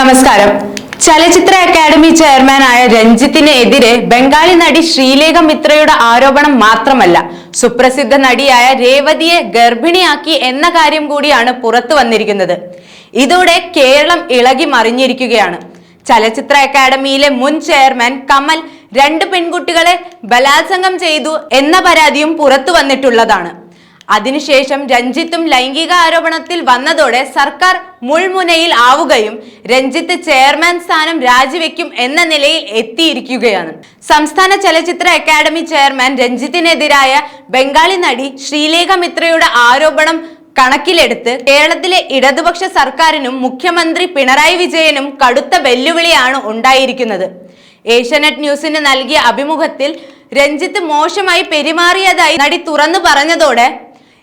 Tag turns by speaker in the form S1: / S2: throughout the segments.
S1: നമസ്കാരം. ചലച്ചിത്ര അക്കാദമി ചെയർമാനായ രഞ്ജിത്തിനെതിരെ ബംഗാളി നടി ശ്രീലേഖ മിത്രയുടെ ആരോപണം മാത്രമല്ല സുപ്രസിദ്ധ നടിയായ രേവതിയെ ഗർഭിണിയാക്കി എന്ന കാര്യം കൂടിയാണ് പുറത്തു വന്നിരിക്കുന്നത്. ഇതോടെ കേരളം ഇളകി മറിഞ്ഞിരിക്കുകയാണ്. ചലച്ചിത്ര അക്കാദമിയിലെ മുൻ ചെയർമാൻ കമൽ രണ്ട് പെൺകുട്ടികളെ ബലാത്സംഗം ചെയ്തു എന്ന പരാതിയും പുറത്തു വന്നിട്ടുള്ളതാണ്. അതിനുശേഷം രഞ്ജിത്തും ലൈംഗിക ആരോപണത്തിൽ വന്നതോടെ സർക്കാർ മുൾമുനയിൽ ആവുകയും രഞ്ജിത്ത് ചെയർമാൻ സ്ഥാനം രാജിവെക്കും എന്ന നിലയിൽ എത്തിയിരിക്കുകയാണ്. സംസ്ഥാന ചലച്ചിത്ര അക്കാദമി ചെയർമാൻ രഞ്ജിത്തിനെതിരായ ബംഗാളി നടി ശ്രീലേഖ മിത്രയുടെ ആരോപണം കണക്കിലെടുത്ത് കേരളത്തിലെ ഇടതുപക്ഷ സർക്കാരിനും മുഖ്യമന്ത്രി പിണറായി വിജയനും കടുത്ത വെല്ലുവിളിയാണ് ഉണ്ടായിരിക്കുന്നത്. ഏഷ്യാനെറ്റ് ന്യൂസിന് നൽകിയ അഭിമുഖത്തിൽ രഞ്ജിത്ത് മോശമായി പെരുമാറിയതായി നടി തുറന്നു പറഞ്ഞതോടെ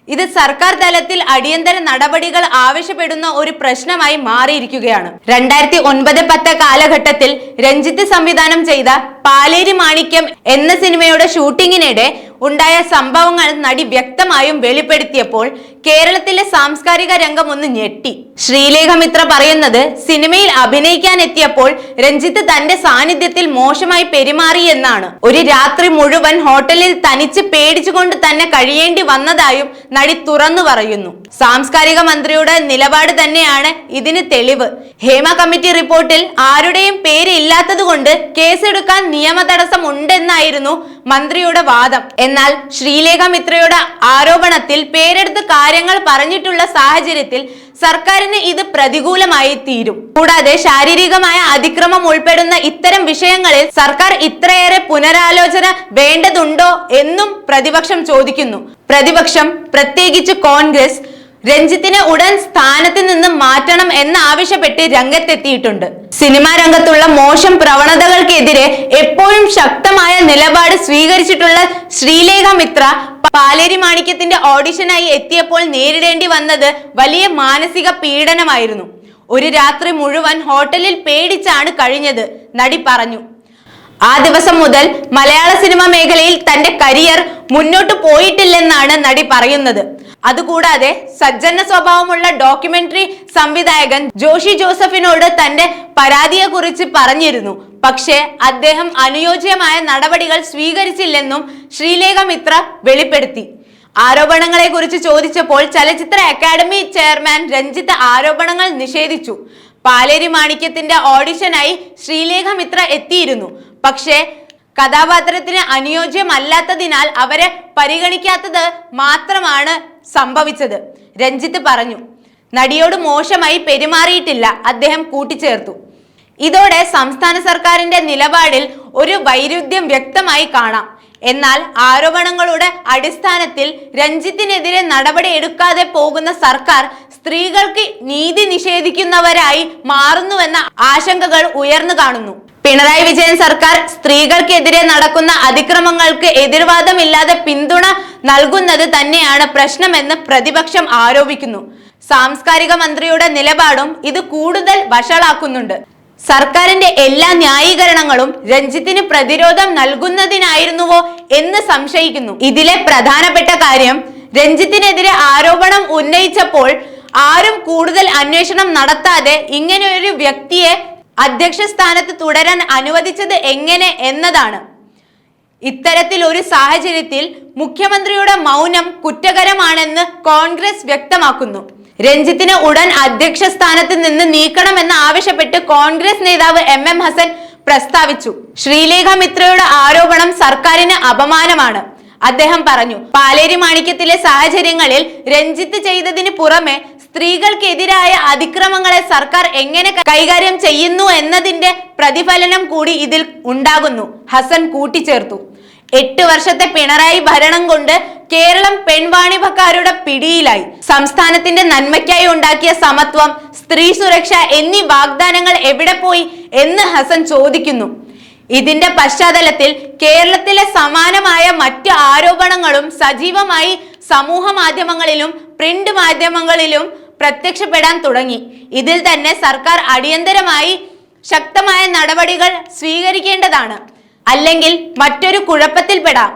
S1: ഇത് സർക്കാർ തലത്തിൽ അടിയന്തര നടപടികൾ ആവശ്യപ്പെടുന്ന ഒരു പ്രശ്നമായി മാറിയിരിക്കുകയാണ്. രണ്ടായിരത്തി ഒൻപത് പത്ത് കാലഘട്ടത്തിൽ രഞ്ജിത്ത് സംവിധാനം ചെയ്ത പാലേരി മാണിക്യം എന്ന സിനിമയുടെ ഷൂട്ടിങ്ങിനിടെ ഉണ്ടായ സംഭവങ്ങൾ നടി വ്യക്തമായും വെളിപ്പെടുത്തിയപ്പോൾ കേരളത്തിലെ സാംസ്കാരിക രംഗം ഒന്ന് ഞെട്ടി. ശ്രീലേഖ മിത്ര പറയുന്നത് സിനിമയിൽ അഭിനയിക്കാൻ എത്തിയപ്പോൾ രഞ്ജിത്ത് തന്റെ സാന്നിധ്യത്തിൽ മോശമായി പെരുമാറി എന്നാണ്. ഒരു രാത്രി മുഴുവൻ ഹോട്ടലിൽ തനിച്ച് പേടിച്ചുകൊണ്ട് തന്നെ കഴിയേണ്ടി വന്നതായും നടി തുറന്നു പറയുന്നു. സാംസ്കാരിക മന്ത്രിയുടെ നിലപാട് തന്നെയാണ് ഇതിന് തെളിവ്. ഹേമ കമ്മിറ്റി റിപ്പോർട്ടിൽ ആരുടെയും പേര് ഇല്ലാത്തതുകൊണ്ട് കേസെടുക്കാൻ നിയമ തടസ്സം ഉണ്ടെന്നായിരുന്നു മന്ത്രിയുടെ വാദം. എന്നാൽ ശ്രീലേഖ മിത്രയുടെ ആരോപണത്തിൽ പേരെടുത്ത് കാര്യങ്ങൾ പറഞ്ഞിട്ടുള്ള സാഹചര്യത്തിൽ സർക്കാരിന് ഇത് പ്രതികൂലമായി തീരും. കൂടാതെ ശാരീരികമായ അതിക്രമം ഉൾപ്പെടുന്ന ഇത്തരം വിഷയങ്ങളിൽ സർക്കാർ ഇത്രയേറെ പുനരാലോചന വേണ്ടതുണ്ടോ എന്നും പ്രതിപക്ഷം ചോദിക്കുന്നു. പ്രതിപക്ഷം പ്രത്യേകിച്ച് കോൺഗ്രസ് രഞ്ജിത്തിനെ ഉടൻ സ്ഥാനത്ത് നിന്ന് മാറ്റണം എന്നാവശ്യപ്പെട്ട് രംഗത്തെത്തിയിട്ടുണ്ട്. സിനിമാ രംഗത്തുള്ള മോശം പ്രവണതകൾക്കെതിരെ എപ്പോഴും ശക്തമായ നിലപാട് സ്വീകരിച്ചിട്ടുള്ള ശ്രീലേഖ മിത്ര പാലേരി മാണിക്യത്തിന്റെ ഓഡിഷനായി എത്തിയപ്പോൾ നേരിടേണ്ടി വന്നത് വലിയ മാനസിക പീഡനമായിരുന്നു. ഒരു രാത്രി മുഴുവൻ ഹോട്ടലിൽ പേടിച്ചാണ് കഴിഞ്ഞത് നടി പറഞ്ഞു. ആ ദിവസം മുതൽ മലയാള സിനിമ മേഖലയിൽ തന്റെ കരിയർ മുന്നോട്ട് പോയിട്ടില്ലെന്നാണ് നടി പറയുന്നത്. അതുകൂടാതെ സജ്ജന സ്വഭാവമുള്ള ഡോക്യുമെന്ററി സംവിധായകൻ ജോഷി ജോസഫിനോട് തന്റെ പരാതിയെക്കുറിച്ച് പറഞ്ഞിരുന്നു. പക്ഷേ അദ്ദേഹം അനുയോജ്യമായ നടപടികൾ സ്വീകരിച്ചില്ലെന്നും ശ്രീലേഖ മിത്ര വെളിപ്പെടുത്തി. ആരോപണങ്ങളെ കുറിച്ച് ചോദിച്ചപ്പോൾ ചലച്ചിത്ര അക്കാദമി ചെയർമാൻ രഞ്ജിത്ത് ആരോപണങ്ങൾ നിഷേധിച്ചു. പാലേരി മാണിക്യത്തിന്റെ ഓഡിഷനായി ശ്രീലേഖ മിത്ര എത്തിയിരുന്നു. പക്ഷേ കഥാപാത്രത്തിന് അനുയോജ്യമല്ലാത്തതിനാൽ അവരെ പരിഗണിക്കാത്തത് മാത്രമാണ് സംഭവിച്ചത്. രഞ്ജിത്ത് പറഞ്ഞു നടിയോട് മോശമായി പെരുമാറിയിട്ടില്ല. അദ്ദേഹം കൂട്ടിച്ചേർത്തു. ഇതോടെ സംസ്ഥാന സർക്കാരിന്റെ നിലപാടിൽ ഒരു വൈരുദ്ധ്യം വ്യക്തമായി കാണാം. എന്നാൽ ആരോപണങ്ങളുടെ അടിസ്ഥാനത്തിൽ രഞ്ജിത്തിനെതിരെ നടപടി എടുക്കാതെ പോകുന്ന സർക്കാർ സ്ത്രീകൾക്ക് നീതി നിഷേധിക്കുന്നവരായി മാറുന്നുവെന്ന ആശങ്കകൾ ഉയർന്നു കാണുന്നു. പിണറായി വിജയൻ സർക്കാർ സ്ത്രീകൾക്കെതിരെ നടക്കുന്ന അതിക്രമങ്ങൾക്ക് എതിർവാദമില്ലാതെ പിന്തുണ നൽകുന്നത് തന്നെയാണ് പ്രശ്നമെന്ന് പ്രതിപക്ഷം ആരോപിക്കുന്നു. സാംസ്കാരിക മന്ത്രിയുടെ നിലപാടും ഇത് കൂടുതൽ വഷളാക്കുന്നുണ്ട്. സർക്കാരിന്റെ എല്ലാ ന്യായീകരണങ്ങളും രഞ്ജിത്തിന് പ്രതിരോധം നൽകുന്നതിനായിരുന്നുവോ എന്ന് സംശയിക്കുന്നു. ഇതിലെ പ്രധാനപ്പെട്ട കാര്യം രഞ്ജിത്തിനെതിരെ ആരോപണം ഉന്നയിച്ചപ്പോൾ ആരും കൂടുതൽ അന്വേഷണം നടത്താതെ ഇങ്ങനെയൊരു വ്യക്തിയെ അധ്യക്ഷ സ്ഥാനത്ത് തുടരാൻ അനുവദിച്ചത് എങ്ങനെ എന്നതാണ്. ഇത്തരത്തിൽ ഒരു സാഹചര്യത്തിൽ മുഖ്യമന്ത്രിയുടെ മൗനം കുറ്റകരമാണെന്ന് കോൺഗ്രസ് വ്യക്തമാക്കുന്നു. രഞ്ജിത്തിനെ ഉടൻ അധ്യക്ഷ സ്ഥാനത്ത് നിന്ന് നീക്കണമെന്ന് ആവശ്യപ്പെട്ട് കോൺഗ്രസ് നേതാവ് എം എം ഹസൻ പ്രസ്താവിച്ചു. ശ്രീലേഖ മിത്രയുടെ ആരോപണം സർക്കാരിന് അപമാനമാണ്. അദ്ദേഹം പറഞ്ഞു പാലേരി മാണിക്യത്തിലെ സാഹചര്യങ്ങളിൽ രഞ്ജിത്ത് ചെയ്തതിന് പുറമെ സ്ത്രീകൾക്കെതിരായ അതിക്രമങ്ങളെ സർക്കാർ എങ്ങനെ കൈകാര്യം ചെയ്യുന്നു എന്നതിന്റെ പ്രതിഫലനം കൂടി ഇതിൽ ഉണ്ടാകുന്നു. ഹസൻ കൂട്ടിച്ചേർത്തു. എട്ട് വർഷത്തെ പിണറായി ഭരണം കൊണ്ട് കേരളം പെൺവാണിഭക്കാരുടെ പിടിയിലായി. സംസ്ഥാനത്തിന്റെ നന്മയ്ക്കായി ഉണ്ടാക്കിയ സമത്വം സ്ത്രീ സുരക്ഷ എന്നീ വാഗ്ദാനങ്ങൾ എവിടെ പോയി എന്ന് ഹസൻ ചോദിക്കുന്നു. ഇതിന്റെ പശ്ചാത്തലത്തിൽ കേരളത്തിലെ സമാനമായ മറ്റ് ആരോപണങ്ങളും സജീവമായി സമൂഹ മാധ്യമങ്ങളിലും പ്രിന്റ് മാധ്യമങ്ങളിലും പ്രത്യക്ഷപ്പെടാൻ തുടങ്ങി. ഇതിൽ തന്നെ സർക്കാർ അടിയന്തരമായി ശക്തമായ നടപടികൾ സ്വീകരിക്കേണ്ടതാണ്. അല്ലെങ്കിൽ മറ്റൊരു കുഴപ്പത്തിൽപ്പെടാം.